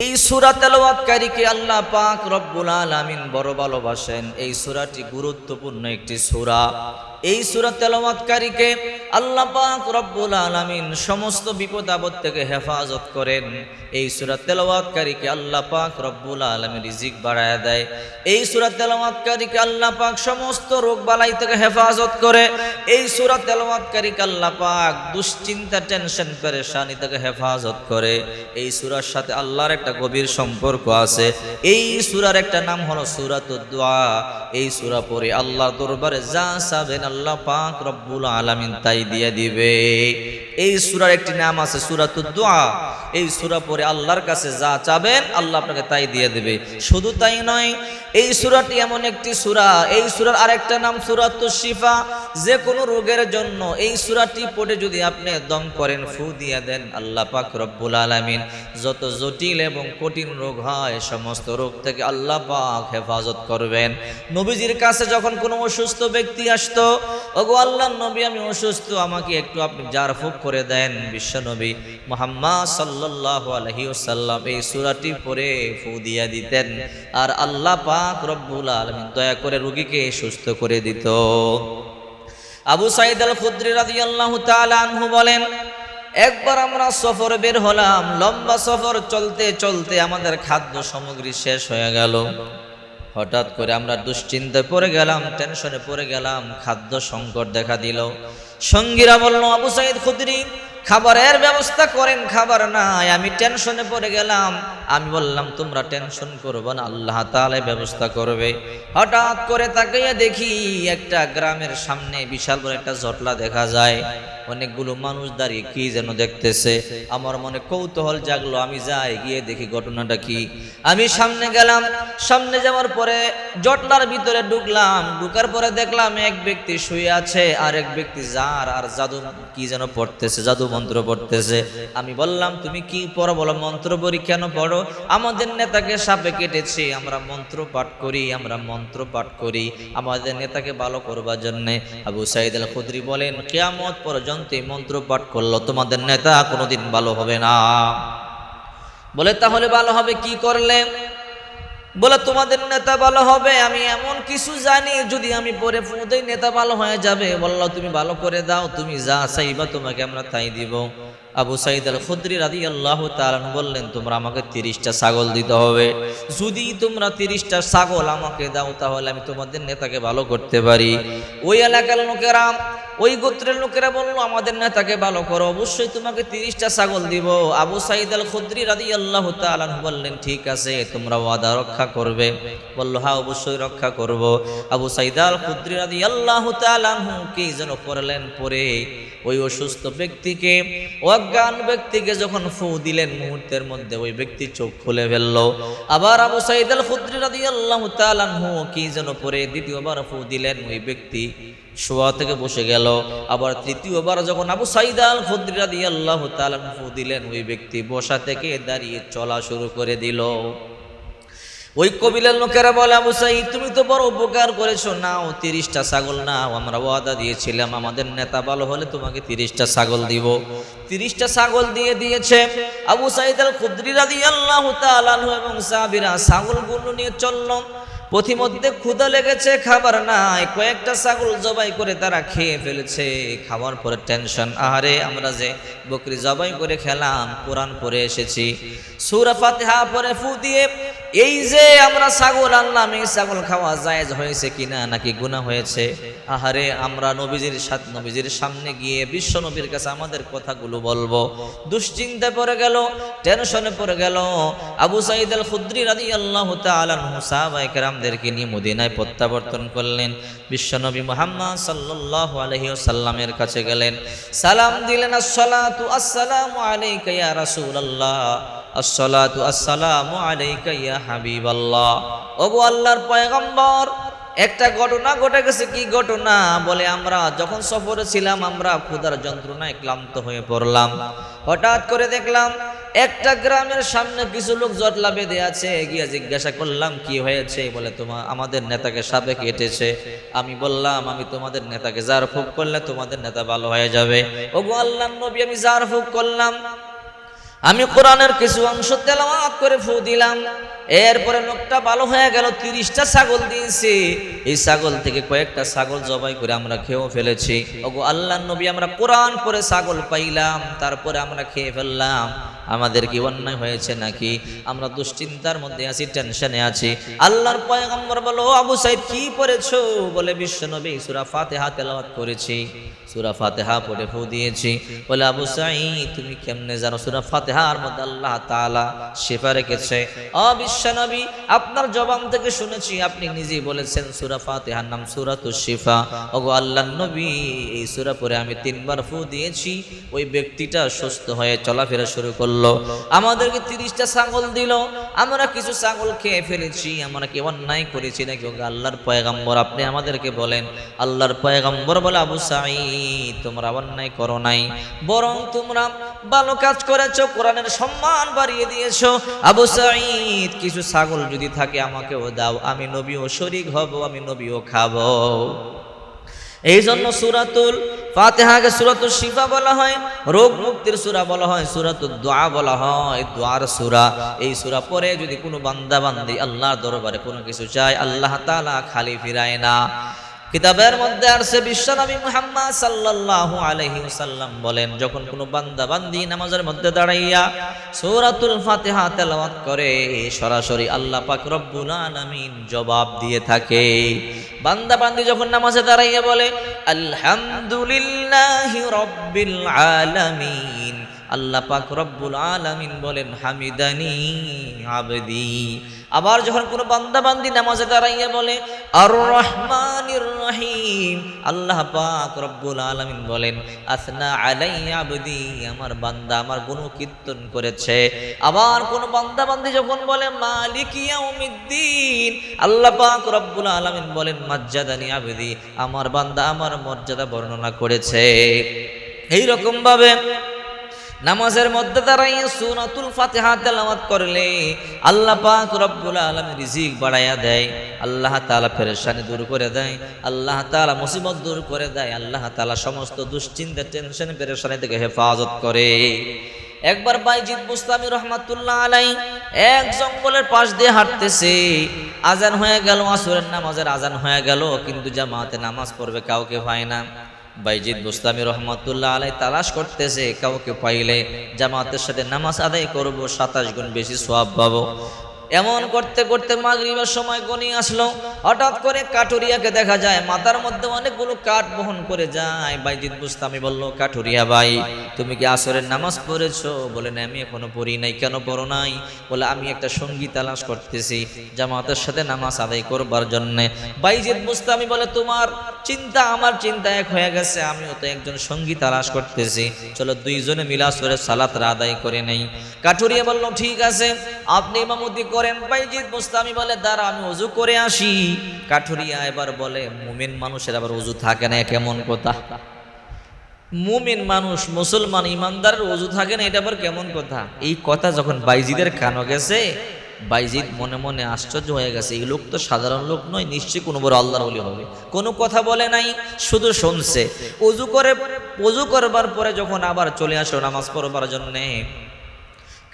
এই সুরা তেলাওয়াতকারীকে আল্লাহ পাক রব্বুল আলামিন বড় ভালোবাসেন। এই সুরাটি গুরুত্বপূর্ণ একটি সূরা। এই সূরা তেলাওয়াতকারীকে আল্লাহ পাক রব্বুল আলামিন সমস্ত বিপদ আপদ থেকে হেফাজত করেন। এই সূরা তেলাওয়াতকারীকে আল্লাহ পাক রব্বুল আলামিন রিজিক বাড়ায় দেয়। এই সূরা তেলাওয়াতকারীকে আল্লাহ পাক সমস্ত রোগ বালাই থেকে হেফাজত করে। এই সূরা তেলাওয়াতকারীকে আল্লাহ পাক দুশ্চিন্তা, টেনশন, পেরেশানি থেকে হেফাজত করে। এই সূরার সাথে আল্লাহর একটা গভীর সম্পর্ক আছে। এই সূরার একটা নাম হলো সূরাতুদ দোয়া এই সুরা পড়ে আল্লাহ দরবারে যা চাবেন আল্লাহ পাক রব্বুল আলামিন তাই দিয়ে দিবে। এই সুরার একটি নাম আছে সূরাতুদ দোয়া এই সূরা পরে আল্লাহর কাছে যা চাবেন, আল্লাহ আপনাকে তাই দিয়ে দেবে। শুধু তাই নয়, এই সুরাটি এমন একটি সুরা। এই সুরার আরেকটা নাম সূরাতুশ শিফা। যে কোনো রোগের জন্য এই সুরাটি পড়ে যদি আপনি দম করেন, ফু দিয়ে দেন, আল্লাহ পাক রব্বুল আলামিন। যত জটিল এবং কঠিন রোগ হয়, সমস্ত রোগ থেকে আল্লাহ পাক হেফাজত করবেন। নবীজির কাছে যখন কোনো অসুস্থ ব্যক্তি আসতো, ওগো আল্লাহ, নবী আমি অসুস্থ, আমাকে একটু আপনি জার ফুক করে দেন বিশ্ব নবী মোহাম্মদ সাল্লাল্লাহু আলাইহি ওয়াসাল্লাম। এই সূরাটি পড়ে ফু দিয়ে দিতেন। আর আল্লাহ পাক রব্বুল আলামিন দয়া করে রুগীকে সুস্থ করে দিত। আবু সাইদ আল খুদ্রি রাদিয়াল্লাহু তাআলা আনহু বলেন, একবার আমরা সফর বের হলাম, লম্বা সফর চলতে চলতে আমাদের খাদ্য সামগ্রী শেষ হয়ে গেল। হঠাৎ করে আমরা দুশ্চিন্তায় পড়ে গেলাম টেনশনে পড়ে গেলাম, খাদ্য সংকট দেখা দিল। সঙ্গীরা বলল, আবু সাইদ খুদরি খাবারের ব্যবস্থা করেন, খাবার নাই। আমি টেনশনে পড়ে গেলাম। আমি বললাম, তোমরা টেনশন করব না, আল্লাহ তাআলা ব্যবস্থা করবে। হঠাৎ করে তাকাইয়া দেখি একটা গ্রামের সামনে বিশাল বড় একটা জটলা দেখা যায়। অনেকগুলো মানুষ দাঁড়িয়ে কি যেন দেখতেছে। আমার মনে কৌতূহল জাগলো। আমি যাই, গিয়ে দেখি ঘটনাটা কি। আমি সামনে গেলাম। সামনে যাওয়ার পরে জটলার ভিতরে ঢুকলাম। ঢুকার পরে দেখলাম এক ব্যক্তি শুয়ে আছে আর এক ব্যক্তি যার আর জাদু কি যেন পড়তেছে, জাদু মন্ত্র পড়তেছে। আমি বললাম, তুমি কি পড়ো বলো? মন্ত্র পড়ি কেন পড়ো? আমাদের নেতাকে সাপে কেটেছে। আমরা মন্ত্র পাঠ করি, আমরা মন্ত্র পাঠ করি। আমাদের নেতাকে ভালো করবার জন্যে আবু সাইদ আল খুদরি বলেন, কেয়ামত পর্যন্ত মন্ত্র পাঠ করল তোমাদের নেতা, কোনোদিন ভালো হবে না। বলে, তাহলে ভালো হবে কি করলে? বলে, তোমাদের নেতা ভালো হবে, আমি এমন কিছু জানি, যদি আমি পরে পৌঁছাই নেতা ভালো হয়ে যাবে। বলল, তুমি ভালো করে দাও, তুমি যা চাইবা তোমাকে আমরা তাই দিব। আবু সাইদ আল খুদ্রি রাদি আল্লাহ বললেন, তোমরা আমাকে তিরিশটা ছাগল দিতে হবে। যদি তোমরা তিরিশটা ছাগল আমাকে দাও, তাহলে আমি তোমাদের নেতাকে ভালো করতে পারি। ওই এলাকার লোকেরা, ওই গোত্রের লোকেরা বলল, আমাদের নেতাকে ভালো করো, অবশ্যই তোমাকে তিরিশটা ছাগল দিব। আবু সাইদ আল খুদ্রি রাদি আল্লাহ বললেন, ঠিক আছে, তোমরা ওয়াদা রক্ষা করবে। বলল হ্যাঁ অবশ্যই রক্ষা করব। আবু সাইদ আল খুদ্রি রাদি আল্লাহ তালানহু কি যেন করলেন পরে ওই অসুস্থ ব্যক্তিকে, অজ্ঞান ব্যক্তিকে যখন ফু দিলেন মুহূর্তের মধ্যে, ওই ব্যক্তি চোখ খুলে ফেলল। আবার আবু সাইদ আল খুদ্রি রাদি আল্লাহ তালানহু কি যেন পরে দ্বিতীয়বার ফু দিলেন, ওই ব্যক্তি শোয়া থেকে বসে গেল। আবার তৃতীয়বার যখন আবু সাইদ আল খুদ্রি রাদি আল্লাহ তালানহু দিলেন, ওই ব্যক্তি বসা থেকে দাঁড়িয়ে চলা শুরু করে দিল। ওই কবিলের লোকেরা বলে, আবু সাইদ, তুমি তো বড় উপকার করেছ। নাও, তিরিশটা ছাগল নাও। আমরা ওয়াদা দিয়েছিলাম, আমাদের নেতা ভালো হলে তোমাকে তিরিশটা ছাগল দিব। তিরিশটা ছাগল দিয়ে দিয়েছে আবু সাইদ আল খুদ্রিরা দিয়ে আল্লাহ তালু এবং সাবিরা ছাগলগুলো নিয়ে চলল পথিমধ্যে ক্ষুধা লেগেছে, খাবার নাই। কয়েকটা ছাগল জবাই করে তারা খেয়ে ফেলেছে। খাওয়ার পরে টেনশন, আহারে, আমরা যে বকরি জবাই করে খেলাম, কোরআন পরে এসেছি। সুরা ফাতিহা পরে ফু দিয়ে, এই যে আমরা ছাগল আনলাম, এই ছাগল খাওয়া জায়েজ হয়েছে কিনা, নাকি গুনাহ হয়েছে? আহারে, আমরা নবীজির সাথে নবীজির সামনে গিয়ে বিশ্ব নবীর কাছে আমাদের কথাগুলো বলব। দুশ্চিন্তায় পড়ে গেল, টেনশনে পড়ে গেল। আবু সাইদ আল খুদ্রি রাদি আল্লাহ সাহাবাইকেরামদেরকে নিয়ে মদিনায় প্রত্যাবর্তন করলেন। বিশ্বনবী মোহাম্মদ সাল্লাল্লাহু আলাইহি ওয়াসাল্লামের কাছে গেলেন। সালাম দিলেন, আসসালাতু আল্লাহর একটা ঘটনা ঘটে গেছে। কি ঘটনা? বলে, আমরা যখন সফরে ছিলাম, আমরা ক্ষুধার যন্ত্রণায় ক্লান্ত হয়ে পড়লাম। হঠাৎ করে দেখলাম একটা গ্রামের সামনে কিছু লোক জটলা বেঁধে আছে, গিয়ে জিজ্ঞাসা করলাম, কি হয়েছে? বলে তোমার আমাদের নেতাকে সাপে কেটেছে আমি বললাম, আমি তোমাদের নেতাকে জার ফুক করলে তোমাদের নেতা ভালো হয়ে যাবে। ওগো আল্লাহ নবী, আমি জার ফুক করলাম। আমি কোরআনের কিছু অংশ তেলাওয়াত করে ফু দিলাম। এরপরে লোকটা ভালো হয়ে গেল, তিরিশটা ছাগল দিয়েছি। এই ছাগল থেকে কয়েকটা ছাগল জবাই করে আমরা খেয়েও ফেলেছি। ওগো আল্লাহ নবী, আমরা কোরআন পরে ছাগল পাইলাম, তারপরে আমরা খেয়ে ফেললাম। আমাদের কি অন্যায় হয়েছে নাকি? আমরা দুশ্চিন্তার মধ্যে আছি, টেনশনে আছি। আল্লাহর পয়গম্বর বলো, আবু সাহেব কি পড়েছো? বলে বিশ্ব নবী সুরা ফাতে তেলাওয়াত করেছি। সূরা ফাতিহা পড়ে ফু দিয়েছি। বলে, আবু সাইদ তুমি কেমনে জানো সূরা ফাতিহার মধ্যে আল্লাহ তাআলা শিফা রেখেছে? ও বিশ্ব আপনার জবান থেকে শুনেছি, আপনি নিজেই বলেছেন সূরা ফাতিহার নাম সূরাতুশ শিফা। ওগো আল্লাহ নবী, এই সূরা পড়ে আমি তিনবার ফু দিয়েছি, ওই ব্যক্তিটা সুস্থ হয়ে চলাফেরা শুরু করল। আমাদেরকে তিরিশটা ছাগল দিল। আমরা কিছু ছাগল খেয়ে ফেলেছি, আমরা কি অন্যায় করেছি নাকি? ওগো আল্লাহর পয়গাম্বর, আপনি আমাদেরকে বলেন। আল্লাহর পয়গাম্বর বলে, আবু সাঈদ তোমরা অন্যায় করো নাই। বরং তোমরা ভালো কাজ করেছ, কোরআনের সম্মান বাড়িয়ে দিয়েছ। আবু সাঈদ, কিছু ছাগল যদি থাকে আমাকেও দাও, আমি নবীও শরিক হব, আমি নবীও খাব। এই জন্য সুরাতুল ফাতেহাকে সুরাতুল শিফা বলা হয়, রোগ মুক্তির সুরা বলা হয় সুরাতুল দোয়া বলা হয়, দোয়ার সুরা। এই সুরা পরে যদি কোনো বান্দা বান্দি আল্লাহর দরবারে কোনো কিছু চায়, আল্লাহ তাআলা খালি ফিরায় না। কিতাবের মধ্যে আসছে, বিশ্বনবী মুহাম্মদ সাল্লাল্লাহু আলাইহি ওয়াসাল্লাম বলেন, যখন কোনো বান্দা বান্দি নামাজের মধ্যে দাঁড়াইয়া সূরাতুল ফাতিহা তেলাওয়াত করে, সরাসরি আল্লাহ পাক রব্বুল আলামিন জবাব দিয়ে থাকে। বান্দা বান্দি যখন নামাজে দাঁড়াইয়া বলে, আলহামদুলিল্লাহি রব্বিল আলামিন আল্লাহ পাক রব্বুল আলামিন বলেন, হামিদানি আবদি। আবার যখন কোনো বান্দা বান্দি নামাজে দাঁড়াইয়া বলে আর রহমানির রহিম আল্লাহ পাক রব্বুল আলামিন বলেন, আসনা আলাইয়া আবদি আমার বান্দা আমার গুণ কীর্তন করেছে। আবার কোন বান্দা বান্দি যখন বলে, মালিক ইয়াউমিদ্দিন আল্লাহ পাক রব্বুল আলামিন বলেন, মাজ্জাদানি আবদি আমার বান্দা আমার মর্যাদা বর্ণনা করেছে। এই রকম ভাবে নামাজের মধ্যে দাঁড়াইয়া সুনাতুল ফাতিহা তেলাওয়াত করলে আল্লাহ পাক রব্বুল আলামিন রিজিক বাড়াইয়া দেয়, আল্লাহ তাআলা ফেরেশানি দূর করে দেয়, আল্লাহ তাআলা মুসিবত দূর করে দেয়, আল্লাহ তাআলা সমস্ত দুশ্চিন্তা, টেনশন, পেরেশানি থেকে হেফাজত করে। একবার বাইজিদ মুস্তামি রহমাতুল্লাহ আলাই এক জঙ্গলের পাশ দিয়ে হাঁটতেছে, আজান হয়ে গেল, আসরের নামাজের আজান হয়ে গেল, কিন্তু জামাতে নামাজ পড়বে কাউকে হয় না। বাইজিদ বুস্তামি রহমতুল্লাহ আলাই তালাশ করতেছে, কাউকে পাইলে জামাতের সাথে নামাজ আদায় করব, সাতাশ গুণ বেশি সোয়াব পাবো। এমন করতে করতে মাগরিবের সময় গনি আসলো, হঠাৎ করে কাঠুরিয়াকে দেখা যায়, মাথার মধ্যে অনেকগুলো কাঠ বহন করে যায়। বাইজিদ বুস্তামি বলল, কাঠুরিয়া ভাই, তুমি কি আসরের নামাজ পড়েছো? বলে, না, আমি এখনও পড়ি নাই। কেন পড়ো নাই? বলে, আমি একটা সঙ্গী তালাশ করতেছি জামাতের সাথে নামাজ আদায় করবার জন্যে। বাইজিদ বুস্তামি বলে, তোমার চিন্তা, আমার চিন্তা এক হয়ে গেছে, আমিও তো একজন সঙ্গী তালাশ করতেছি। চলো দুইজনে মিলা সরে সালাত আদায় করে নেই। কাঠুরিয়া বলল, ঠিক আছে, আপনি ইমামতি করেন বাইজিদ মুস্তামি বলে, দাঁড়া, আমি উজু করে আসি। কাঠুরিয়া এবার বলে, মুমিন মানুষের আবার উজু থাকে না, কেমন কথা? মুমিন মানুষ, মুসলমান, ইমানদারের অজু থাকে না, এটা আবার কেমন কথা? এই কথা যখন বাইজিদের কানো গেছে বাইজিদ মনে মনে আশ্চর্য হয়ে গেছে, এই লোক তো সাধারণ লোক নয়, নিশ্চয়ই কোনো বড় আল্লাহর বলি হবে। কোনো কথা বলে নাই, শুধু শুনছে। অজু করে অজু করবার পরে যখন আবার চলে আসলো নামাজ পড়বার জন্যে,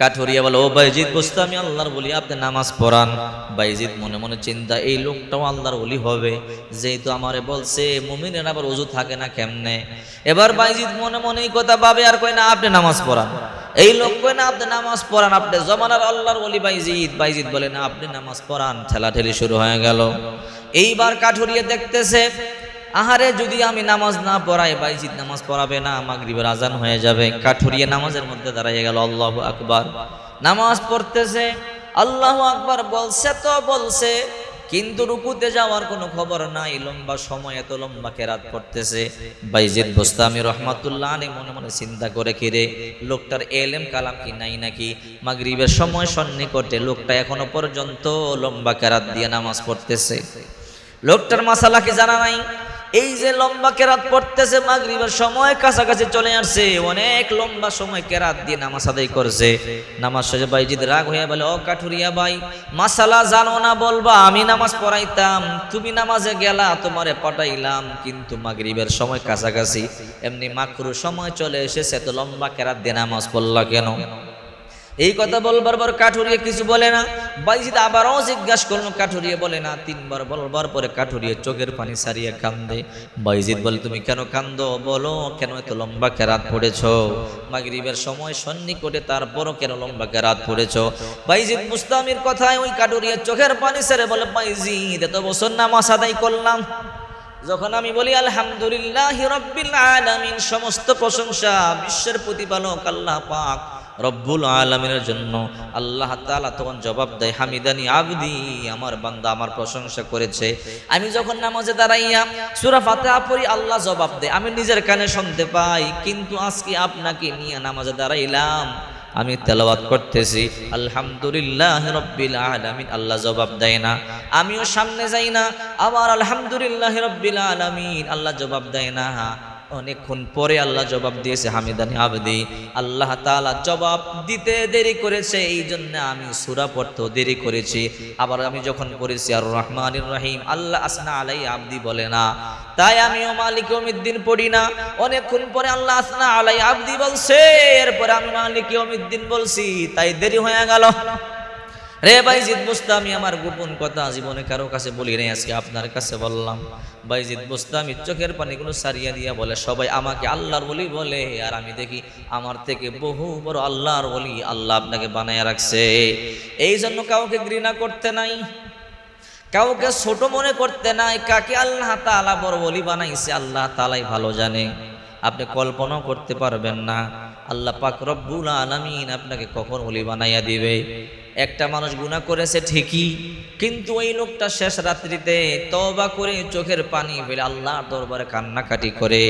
কাঠুরিয়া বলে, ও বাইজিদ, বসতে আমি আল্লাহর বলি, আপনি নামাজ পড়ান। বাইজিদ মনে মনে চিন্তা, এই লোকটাও আল্লাহর বলি হবে, যেহেতু আমারে বলছে, মুমিনের আবার অজু থাকে না কেমনে? এবার বাইজিদ মনে মনে এই কথা ভাবে, আর কয়, না, আপনি নামাজ পড়ান। এই লোক না আপনি নামাজ পড়ান, আপনি জমানার আল্লাহর বলি বাইজিদ। বাইজিদ বলে, না, আপনি নামাজ পড়ান, ঠেলাঠেলি শুরু হয়ে গেল। এইবার কাঠুরিয়া দেখতেছে, আহারে, যদি আমি নামাজ না পড়াই, বাইজিদ নামাজ পড়াবে না, মাগরিবের আজান হয়ে যাবে। কাঠুরিয়া নামাজের মধ্যে দাঁড়াইয়ে গেল, আল্লাহ আকবার। নামাজ পড়তেছে, আল্লাহ আকবার, বলছে, তো বলছে। কিন্তু রুকুতে যাওয়ার কোনো খবর নাই। লম্বা সময় এত লম্বা কেরাত পড়তেছে বাইজিদ বোস্তামি রহমাতুল্লাহ আলী মনে মনে চিন্তা করে কিরে লোকটার এলেম কালাম কি নাই নাকি? মাগরিবের সময় সন্নিকটে লোকটা এখনও পর্যন্ত লম্বা কেরাত দিয়ে নামাজ পড়তেছে। লোকটার মাসালা কি জানা নাই? এই যে লম্বা কেরাত পড়তেছে, মাগরিবের সময় কাছাকাছি চলে আসছে, অনেক লম্বা সময় কেরাত দিয়ে নামাজ আদায় করছে। নামাজ শেষে বাইজিদ রাগ হয়ে বলে, ও কাঠুরিয়া ভাই, মাসালা জানো না বলবা, আমি নামাজ পড়াইতাম, তুমি নামাজে গেলা, তোমারে পটাইলাম কিন্তু মাগরিবের সময় কাছাকাছি, এমনি মাকরু সময় চলে এসেছে তো লম্বা কেরাত দিয়ে নামাজ পড়লা কেন? এই কথা বলবার পর কাঠুরিয়ে কিছু বলে না। বাইজিদ আবারও জিজ্ঞাসা করল, কাঠুরিয়ে বলে, না, তিনবার বলবার পরে কাঠুরিয়ে চোখের পানি সারিয়ে কান্দে। বাইজিদ বলে, তুমি কেন কান্দো? বলো, কেন এত লম্বা কেরাত পড়েছ? মাগরিবের সময় সন্নিকটে তারপরও কেন লম্বা কেরাত পড়েছ? বাইজিদ মুস্তামির কথায় ওই কাঠুরিয়ে চোখের পানি সেরে বলে, বাইজিদ, এত বছর নামাজ আদায় করলাম। যখন আমি বলি, আলহামদুলিল্লাহ রব্বিল আলামিন সমস্ত প্রশংসা বিশ্বের প্রতিপালক আল্লাহ পাক রব্বুল আলমিনের জন্য। আল্লাহ তাআলা তখন জবাব দেয়, হামিদানি আবদি, আমার বান্দা আমার প্রশংসা করেছে। আমি যখন নামাজে দাঁড়াইয়া সূরা ফাতিহা পড়ি, আল্লাহ জবাব দেয়, আমি নিজের কানে শুনতে পাই, কিন্তু আজকে আপনাকে নিয়ে নামাজে দাঁড়াইলাম। আমি তেলাওয়াত করতেছি, আলহামদুলিল্লাহ রব্বিল আলামিন। আল্লাহ জবাব দেয় না। আমিও সামনে যাই না, আবার আলহামদুলিল্লাহ রব্বিল আলামিন। আল্লাহ জবাব দেয় না। অনেকক্ষণ পরে আল্লাহ জবাব দিয়েছে, হামিদানি আবদি, আল্লাহ তাআলা জবাব দিতে দেরি করেছে এই জন্য আমি সূরা পড়তেও দেরি করেছি। আবার আমি যখন পড়েছি, আর রহমানির রহিম, আল্লাহ আসনা আলাই আবদি বলে না। তাই আমিও মালিক অমিদ্দিন পড়ি না। অনেকক্ষণ পরে আল্লাহ আসনা আলাই আবদি বলছে, এরপরে আমি মালিক অমিদ্দিন বলছি, তাই দেরি হয়ে গেল। রে বাইজিদ বুস্তামি আমার গোপন কথা জীবনে কারও কাছে বলি নাই, আজকে আপনার কাছে বললাম। বাইজিদ বুস্তামি চোখের পানিগুলো সারিয়া দিয়া বলে, সবাই আমাকে আল্লাহর বলি বলে, আর আমি দেখি আমার থেকে বহু বড় আল্লাহর বলি আল্লাহ আপনাকে বানায় রাখছে। এই জন্য কাউকে ঘৃণা করতে নাই, কাউকে ছোট মনে করতে নাই, কাকে আল্লাহ তাআলা বড় বলি বানাইছে, আল্লাহ তাআলাই ভালো জানে। আপনি কল্পনাও করতে পারবেন না, আল্লাহ পাক রব্বুল আলামিন আপনাকে কখন ওলি বানাইয়া দিবে। একটা মানুষ গুনাহ করেছে ঠিকই, কিন্তু ওই লোকটা শেষ রাত্রিতে তওবা করে চোখের পানি ফেলে আল্লাহর দরবারে কান্নাকাটি করে।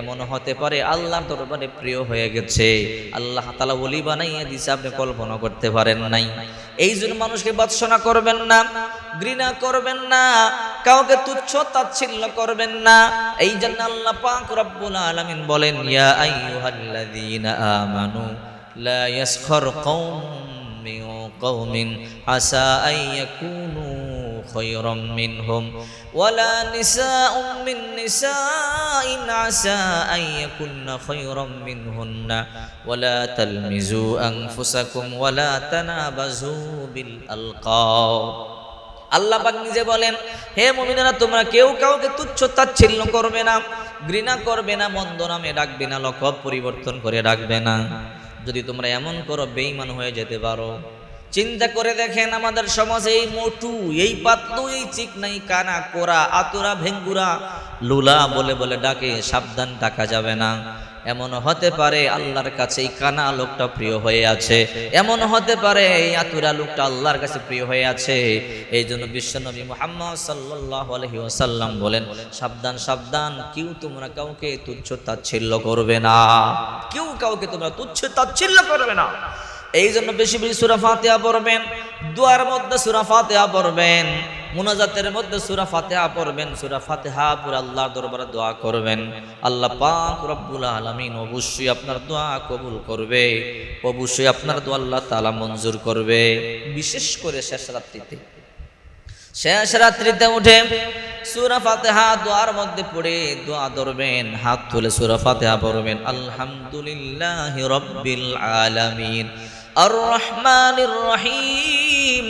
এমন হতে পারে আল্লাহর দরবারে প্রিয় হয়ে গেছে। আল্লাহ তালা ওলি বানাইয়া দিছে, আপনি কল্পনা করতে পারেন নাই। এই জন্য মানুষকে বৎসনা করবেন না, ঘৃণা করবেন না, কাউকে তুচ্ছ তাচ্ছিল্য করবেন না। এই জন্য আল্লাহ পাক রব্বুল আলামিন বলেন, ইয়া আইয়ুহাল্লাযীনা আমানু, লা ইয়াসখর কওম কওমিন আসা আন ইয়াকুনু খায়রাম মিনহুম ওয়ালা নিসাউম মিন নিসাইন আসা আন ইয়াকুন্না খায়রাম মিনহুন্না ওয়ালা তালমিজু আনফুসাকুম ওয়ালা তানাবাজু বিল আলকাব আল্লাহ পাক নিজে বলেন, হে মুমিনেরা, তোমরা কেউ কাউকে তুচ্ছ তাচ্ছিল্য করবে না, ঘৃণা করবে না, মন্দ নামে ডাকবে না লকব পরিবর্তন করে ডাকবে না। যদি তোমরা এমন করো বেইমান হয়ে যেতে পারো। চিন্তা করে দেখেন আমাদের সমাজে এই মোটু, এই পাতলু, এই চিকনাই কানা কোরা, আতুরা ভেঙ্গুরা, লুলা বলে বলে ডাকে, সাবধান ডাকা যাবে না। এমন হতে পারে আল্লাহর কাছে এই কানা লোকটা প্রিয় হয়ে আছে। এমন হতে পারে এই আতুরা লোকটা আল্লাহর কাছে প্রিয় হয়ে আছে। এই জন্য বিশ্বনবী মুহাম্মদ সাল্লাল্লাহু আলাইহি ওয়াসাল্লাম বলেন, সাবধান সাবধান, কেউ তোমরা কাউকে তুচ্ছ তাচ্ছিল্য করবে না। কেউ কাউকে তোমরা তুচ্ছ তাচ্ছিল্য করবে না। এই জন্য বেশি বেশি সুরা ফাতিহা পড়বেন, দুয়ার মধ্যে সুরা ফাতিহা পড়বেন। মুনাজাতের মধ্যে সুরা ফাতেহা পড়বেন। সুরা ফাতেহা পুরো আল্লাহর দরবারে দোয়া করবেন। আল্লাহ পাক রব্বুল আলামিন অবশ্যই আপনার দোয়া কবুল করবে। অবশ্যই আপনার দোয়া আল্লাহ তাআলা মঞ্জুর করবে। বিশেষ করে শেষ রাত্রিতে। শেষ রাত্রিতে উঠে সুরা ফাতিহা দোয়ার মধ্যে পড়ে দোয়া ধরবেন। হাত তুলে সুরা ফাতিহা পড়বেন। আলহামদুলিল্লাহি রাব্বিল আলামিন। আর রহমানির রহিম।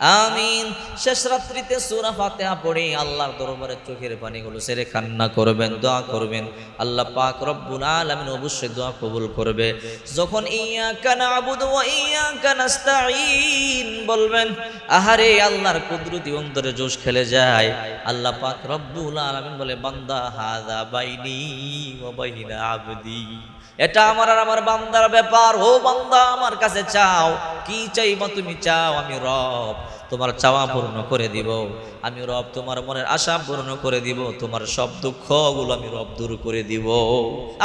আমিন। শেষ রাত্রিতে সূরা ফাতিহা পড়ে আল্লাহর দরবারে চোখের পানিগুলো সেরে কান্না করবেন, দোয়া করবেন। আল্লাহ পাক রব্বুল আলামিন অবশ্যই দোয়া কবুল করবে। যখন ইয়াকা নাবুদু ওয়া ইয়াকা নাস্তাঈন বলবেন, আহারে, আল্লাহর কুদরতি অন্তরে জোশ খেলে যায়। আল্লাহ পাক রব্বুল আলামিন বলে, বান্দা, হাযা বাইনি ওয়া বাইনা আবদি। এটা আমার আর আমার বান্দার ব্যাপার। ও বান্দা, আমার কাছে চাও। কি চাইবা তুমি চাও, আমি রব তোমার চাওয়া পূর্ণ করে দিব। আমি রব তোমার মনের আশা পূর্ণ করে দিব। তোমার সব দুঃখগুলো আমি রব দূর করে দিব।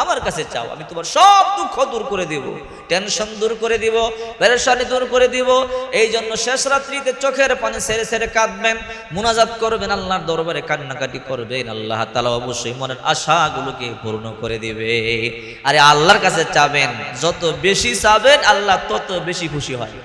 আমার কাছে চাও, আমি তোমার সব দুঃখ দূর করে দিব। টেনশন দূর করে দিব, পেরেশানি দূর করে দিব। এই জন্য শেষ রাত্রিতে চোখের পানি সেরে সেরে কাঁদবেন মুনাজাত করবেন, আল্লাহর দরবারে কান্নাকাটি করবেন। আল্লাহ তালা অবশ্যই মনের আশাগুলোকে পূর্ণ করে দিবে। আরে আল্লাহর কাছে চাবেন, যত বেশি চাবেন, আল্লাহ তত বেশি খুশি হয়।